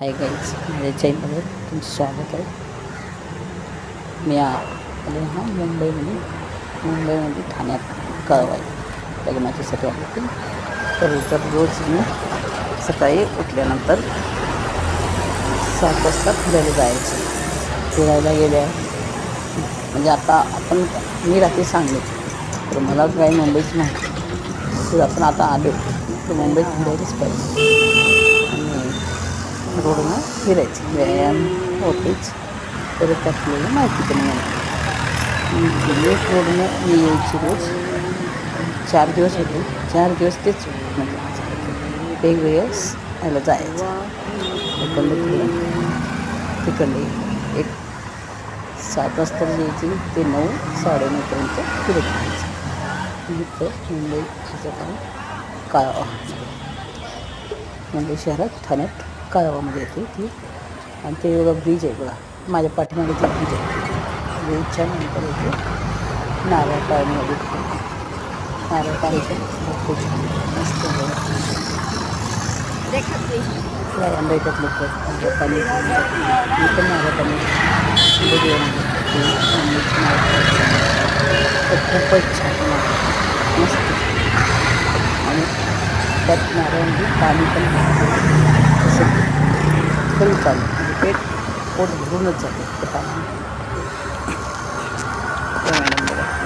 Hi guys माझ्या चॅनलवर तुमचं स्वागत आहे मी आले हा मुंबईमध्ये मुंबईमध्ये ठाण्यात कळवाय लग्नाच्यासाठी आले होते। तर तर रोज मी सकाळी उठल्यानंतर सात वाजता फिरायला जायचं। फिरायला गेल्या। म्हणजे आता आपण मी रात्री सांगले तर मला काही मुंबईच नाही. तर आपण आता आलो तर मुंबईत फिरायलाच पाहिजे. रोडनं फिरायचं व्यायाम होतेच तर आपल्याला माहिती पण नाही रोज मी यायची रोज. चार दिवस होते. चार दिवस तेच म्हणजे वेगवेगळ्या ह्याला जायचं. इकडलं तिकडले एक सात वाजता यायची ते नऊ साडेनऊपर्यंत फिरत राहायचं. इथं मुंबई ठिकाणी का मुंबई शहरात ठाण्यात काळवामध्ये म्हणजे येते ती आणि ते बघा ब्रिज आहे बघा. माझ्या पाठीमागे म्हणजे ते ब्रिज आहे. ब्रिजच्या नंतर येते नारळ पाळीमध्ये नारळ पाळीचं खूप मस्त लोक पाणी म्हणजे मी पण नारळ पाणी तर खूपच छान मस्त. आणि त्यात नारळ पाणी पण असेल तरी चालेल. म्हणजे पेट पोट भरूनच जाते.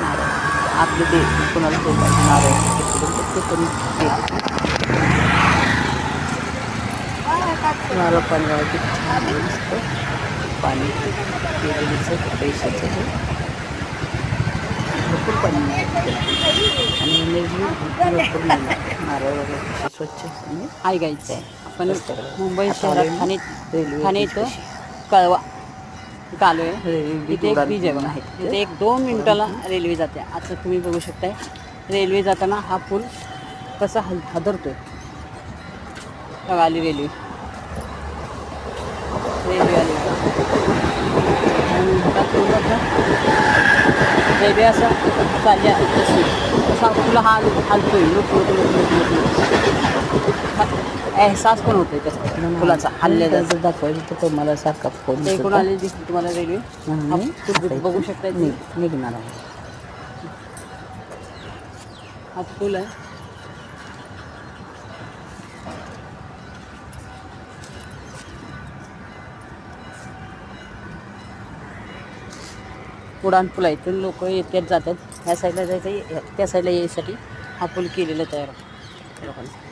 नारळ आपले ते कोणाला ते नारळ ते पण देते. नारळ पाणी वाळते छान आहे, मस्त. पाणी केलेलीचं पैशाचं भरपूर पाणी मिळतं. आणि कशी स्वच्छ गाईच आहे आपण. मुंबई शहरात ठाणे रेल्वे ठाणे इथं. कळवा. आलो आहे इथे एक ब्रिज आहे. आहे तिथे. एक दोन मिनिटाला रेल्वे जाते. आता तुम्ही बघू शकताय रेल्वे जाताना हा पूल कसा हल हादरतोय. बघा आली रेल्वे आली बघा. आणि हा पूल असा रेल्वे असा चालली आहे. तशी असा तुला हाल हालतोय लोक लोक लोक लोक लोक एहसास पण होतोय त्याचा फुलाचा हल्ल्याचा जर दाखवायचं तर मला सारखा फोन ते कोण आले दिसते तुम्हाला रेल्वे? बघू निघ- निघणार आहे. हा पूल आहे. उडान पूल आहे इथून लोक येतात जातात. ह्या साईडला जायचं त्या साईडला यायसाठी हा पूल केलेला तयार लोकांना.